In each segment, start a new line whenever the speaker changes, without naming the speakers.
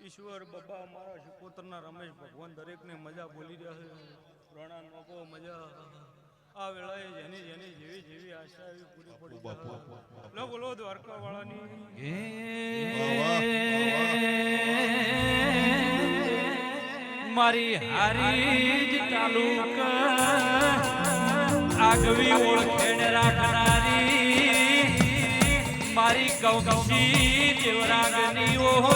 ઈશ્વર બાબા મારા શકોતરના રમેશ ભગવાન દરેકને મજા બોલી રહ્યા છે. પ્રાણા લોકો મજા. આ વેળાએ જેની જેની જેવી જેવી આશા એવી પૂરી પડી લો બોલો દ્વારકા વાળાની
મારી હારી જ તાલુક આગવી ઓળખેણ રાખનારી મારી કૌકસી દેવરાગની ઓહો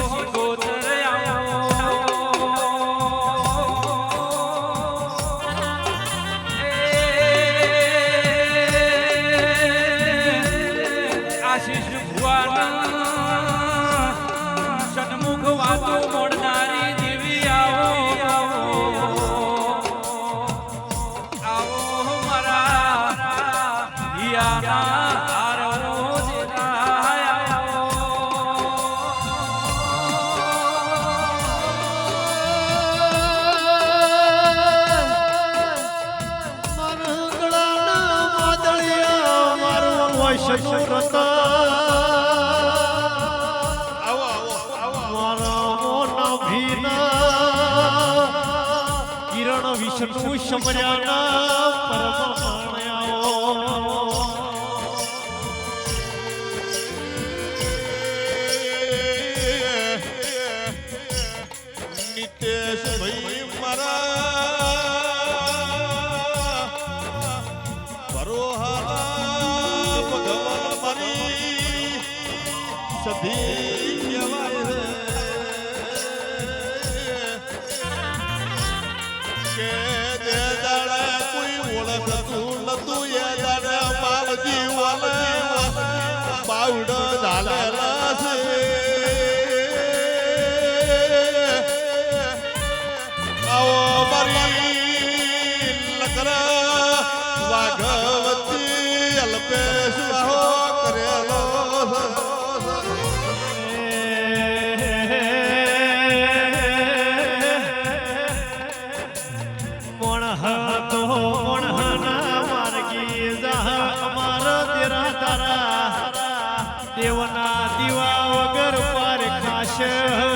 This. દીવા
વગર પર ખાશે.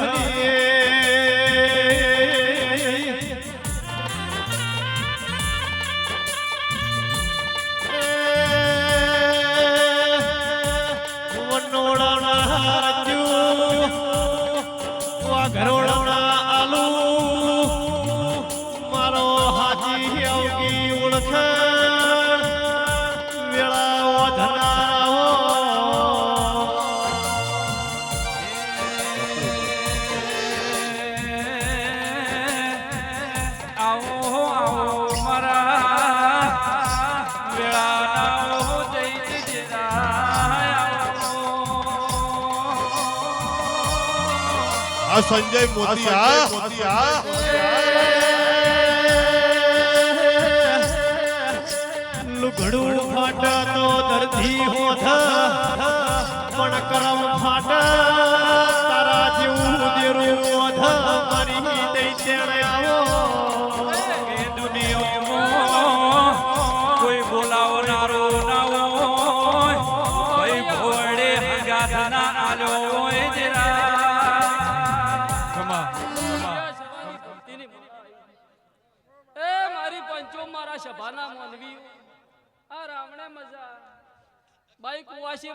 આ સંજય મોદી આ મોદી
લુગડું ફાટા તો દર્દી હોતા પણ કરમ ફાટા.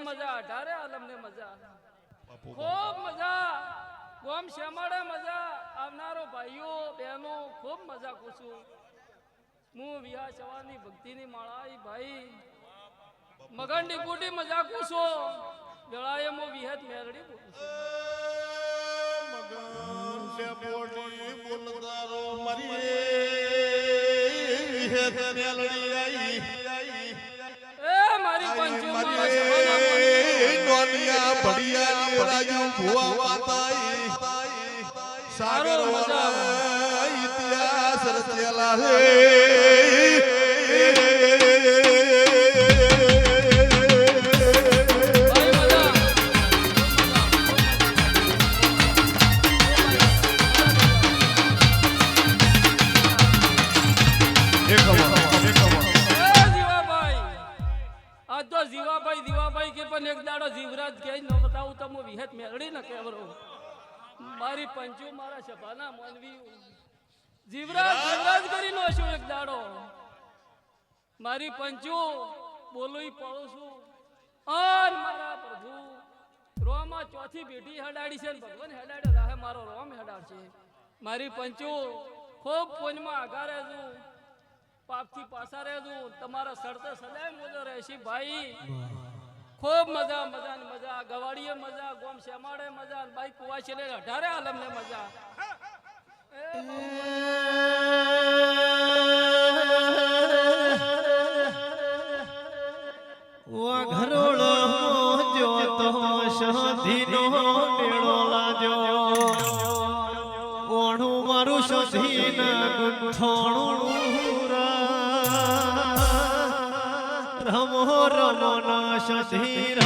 મજા અઢારે આલમ ને
મજા ખૂબ મજા ગોમ શેમાડે મજા. આવનારો ભાઈઓ બહેનો ખૂબ મજા ખુશું હું વિયા સવારની ભક્તિની માળા ભાઈ. મગનની ગુડી મજા ખુશો જળાએ મો વિહત મેરડી મગન સે બોલી
બોલદારો મરીએ. વિહત મેલડી આઈ.
મારી પંચો મારા સભાના મોનવી.
ડોલિયા ભડિયા રાજુ ભુવા વાતાઈ સાગર વાળા ઇતિહાસ રચેલા હે
મારી પંચુ મારા સભાના માનવી. જીવરાજ જીવરાજ કરી નો છું એક દાડો. મારી પંચુ બોલું પડું છું. અન મારા પ્રભુ, રોમાં ચોથી બેટી હડાડી છે ભગવાન હડાડ્યો રાહે મારો રોમ હડાડશે. મારી પંચુ, ખૂબ પુણ્યમાં આગા રહેજો પાપથી પાછા રહેજો. તમારા સરતે સદાય મોજો રહેશે. ભાઈ ખૂબ મજા મજા ને મજા. ગવાડીએ મજા, ગોમ શેમાડે મજા બાઈક બાઈ કુવા છેલે અઢારે મજા.
વાઘરોળ મોજો તો શોધીનો મેળો લાજો ઓણું મારું શોધીન ગુંથોણું ના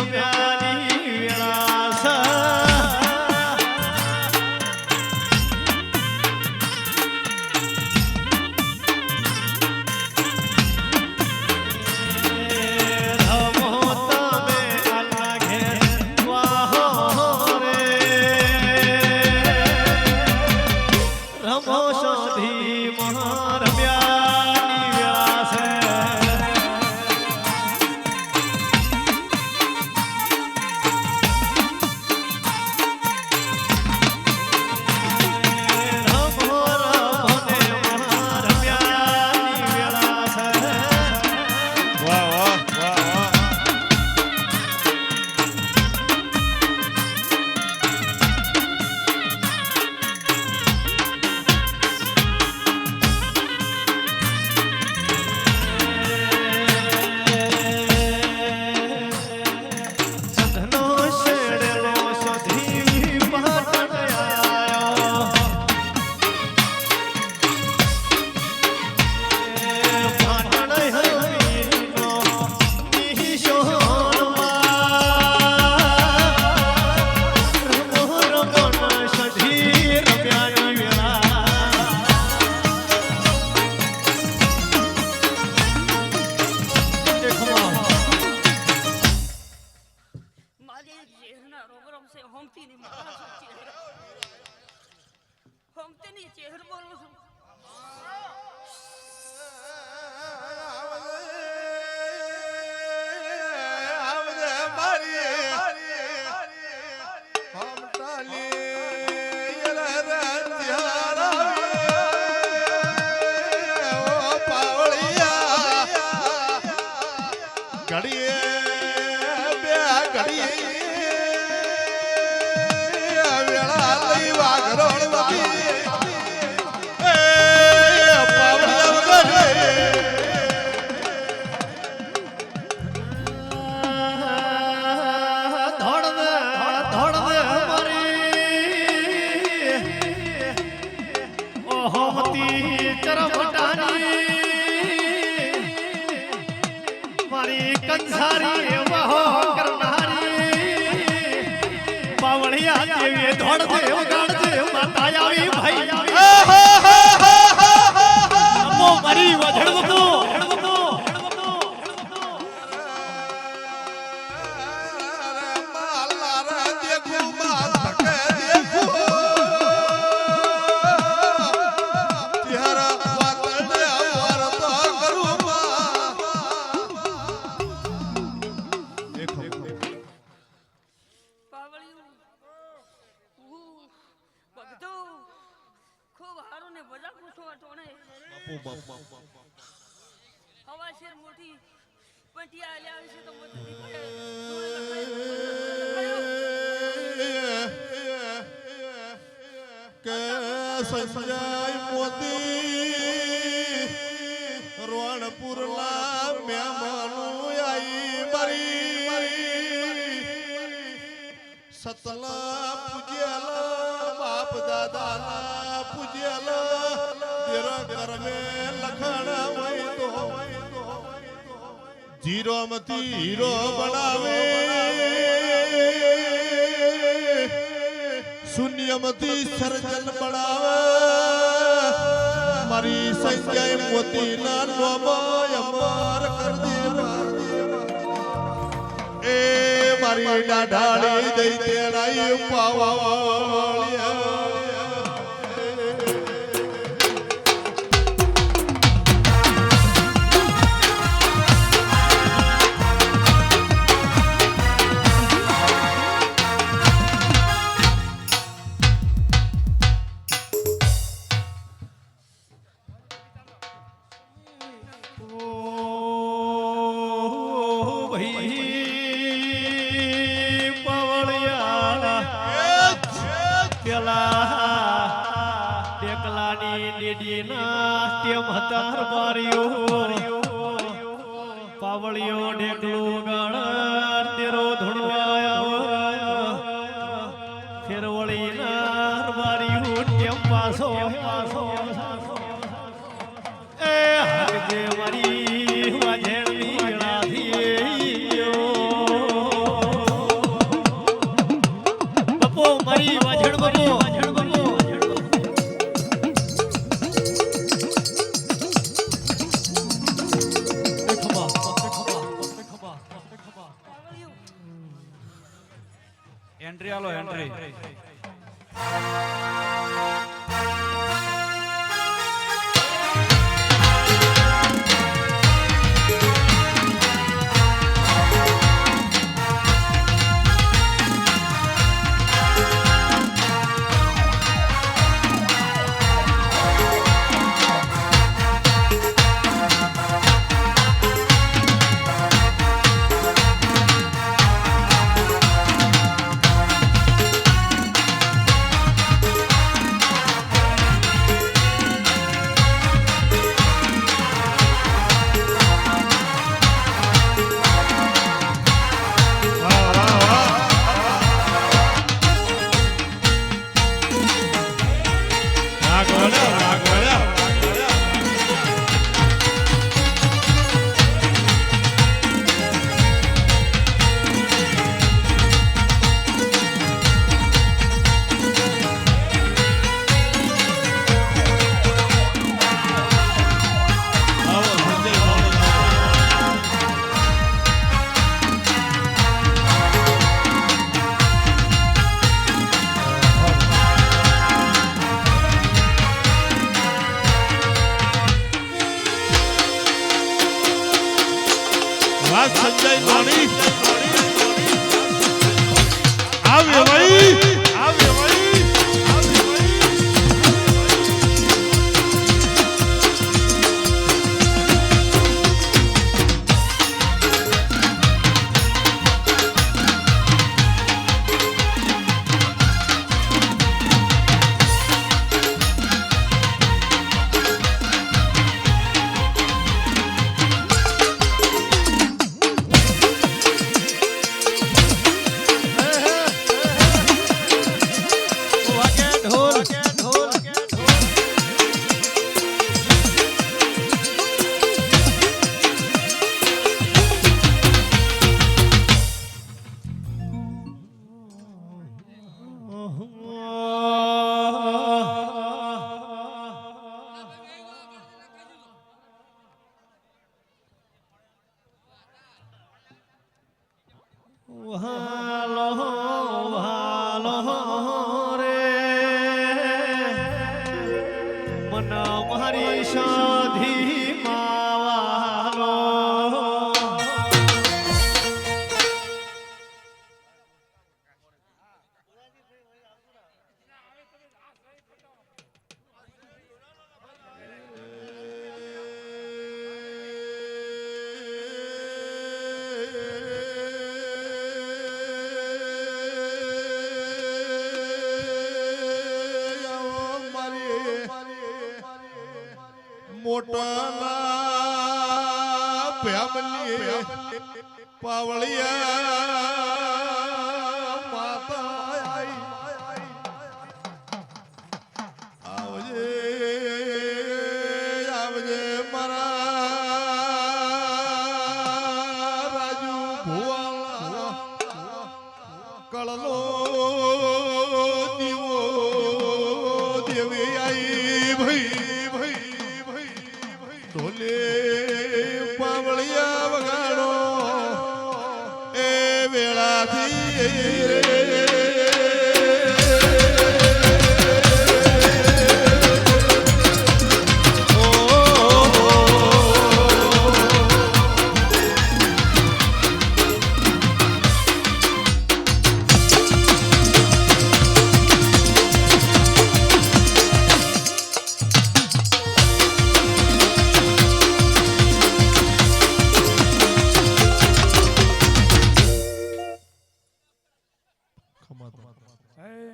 મોતી રોણપુરના મહેમાનો આઈ મરી. સતલા પૂજ્યાલા, બાપ દાદાના પૂજ્યાલા, તેરા કરમે લખણા હોય તો જીરો મતી હીરો બનાવે. શૂન્યમતી સર્જન બનાવે. મારી સંજય મોતીના નોમાં અમર દે એ મારી ડાઢાળી દઈ તેડાઈ પાવાળિયા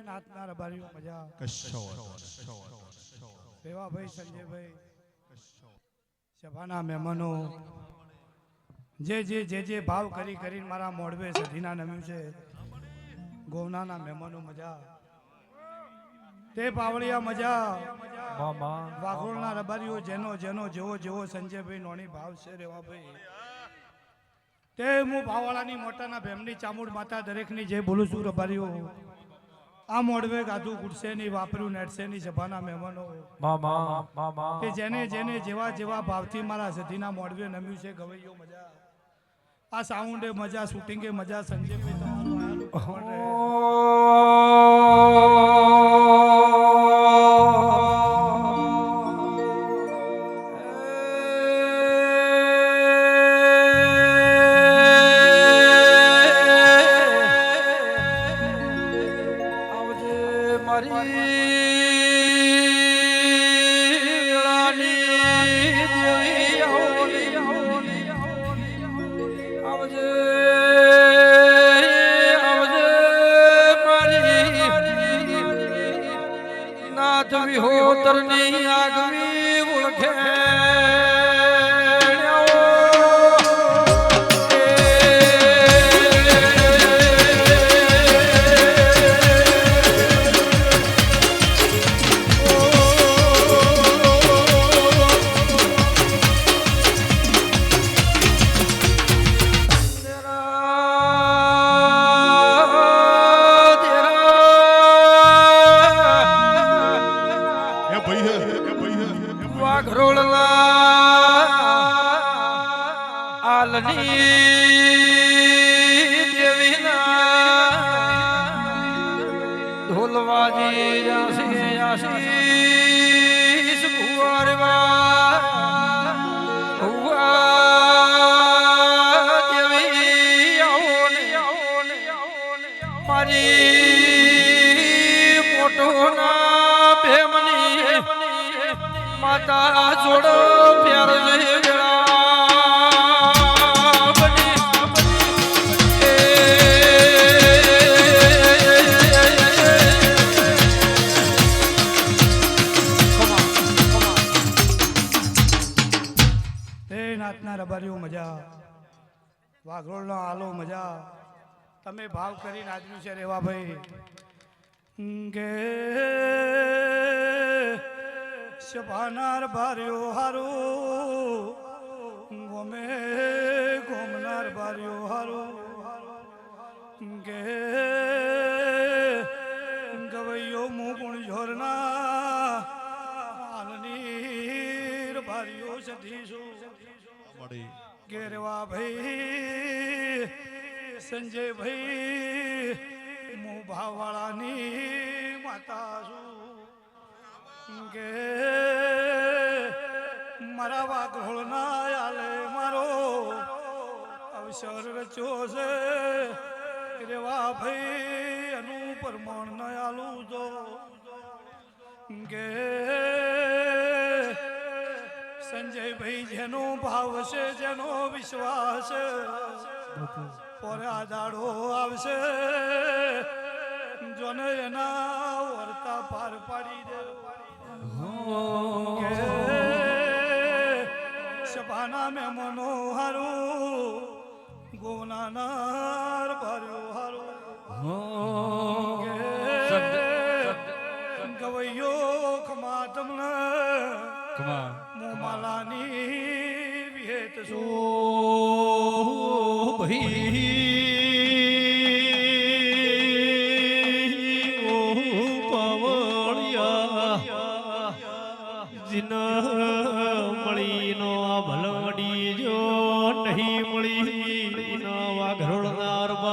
નાથના રબારીઓ મજા
કશો
રેવાભાઈ સંજયભાઈ સભાના મહેમાનો જે જે જે જે ભાવ કરી કરીને મારા મોડવે સધીના નમ્યું છે. ગોવનાના મહેમાનો મજા તે પાવળિયા મજા વાઘોળના રબારીઓ જેનો જેનો જેવો જેવો સંજયભાઈ નોની ભાવ છે રેવાભાઈ તે હું ભાવવાળાની મોટાના ભેમની ચામુંડ માતા દરેકની જે બોલું છું રબારીઓ આ મોડવે ગાધું ગુડશે નહીં વાપર્યું નેટશે નહીં સભાના મહેમાનો. કે જેને જેને જેવા જેવા ભાવથી મારા સધીના મોડવે નમ્યું છે ગવૈયો મજા. આ સાઉન્ડે મજા શૂટિંગે મજા સંજયભાઈ તમારું
માતા જોડો
મજા વાઘરોળનો આલો મજા તમે ભાવ કરીને આજનું છે રેવા ભાઈ. કે શભાનાર ભાર્યો હારું. ગમે ગોમનાર ભાર્યો હારું. ગે ગવૈયો મુકુણ ઝોરના. આલનીર ભાર્યો સધીશું ગેરવા ભાઈ સંજય ભાઈ હું ભાવવાળાની માતા છું. કે મારા વાઘોળ ના આલે મારો. અવસર રચ્યો છે. રેવા ભાઈ એનું પ્રમાણ ન આલું જો. કે સંજયભાઈ જેનો ભાવ છે, જેનો વિશ્વાસ પર આ દાડો આવશે. જોને એના વર્તા પાર પાડી દે. કે મે મનો હારો ગોમનાના ભર્યો હારું. ગવૈયો ખમા તમને મોમાલાની વિહેત સો
ભાઈ.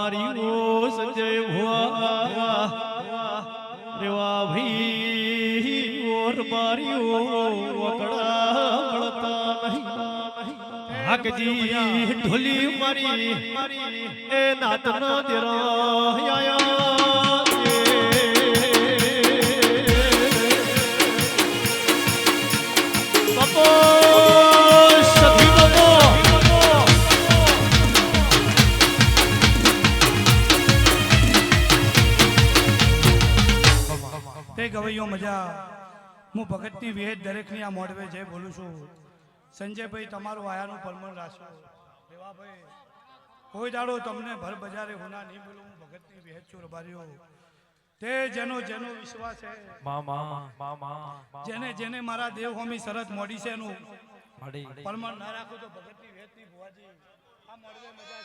વાઘરોળનાર બારીઓ સંજય ભુવા રેવા ભાઈ ઓર બારીઓ વકડા મળતા નહીં. હાકજી, ઢોલી મારી, એ નાતનો દેરો
મજા. હું ભગતની વેદ દરેકની આ મોડવે જય બોલું છું. સંજયભાઈ તમારું આયાનું પરમણ રાખશો દેવાભાઈ કોઈ દાડો તમને ભર બજારે હોના નહીં બોલું. હું ભગતની વેદ છું રબારીઓ. તે જેનો જેનો વિશ્વાસ છે. જેને જેને મારા દેવ હોમી શરત મોડી છે એનું પરમણ ના રાખો તો ભગતની વિહેતની ભુવાજી આ મોડવે મજા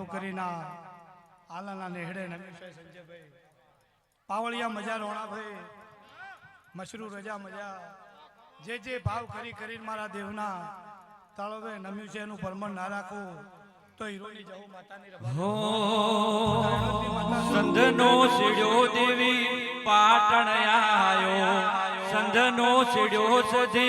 ભાવ કરીના આલાના નેહડે નમેશભાઈ સંજયભાઈ પાવળિયા મજા રોણાભાઈ. મશરૂ રજા મજા. જે જે ભાવ કરી કરીને મારા દેવના તળવે નમ્યું છે એનું પરમણ ના રાખું. તો હીરોની જવું માતાની
સંધનો સીડ્યો દેવી પાટણ આયો. સંધનો સીડ્યો સધી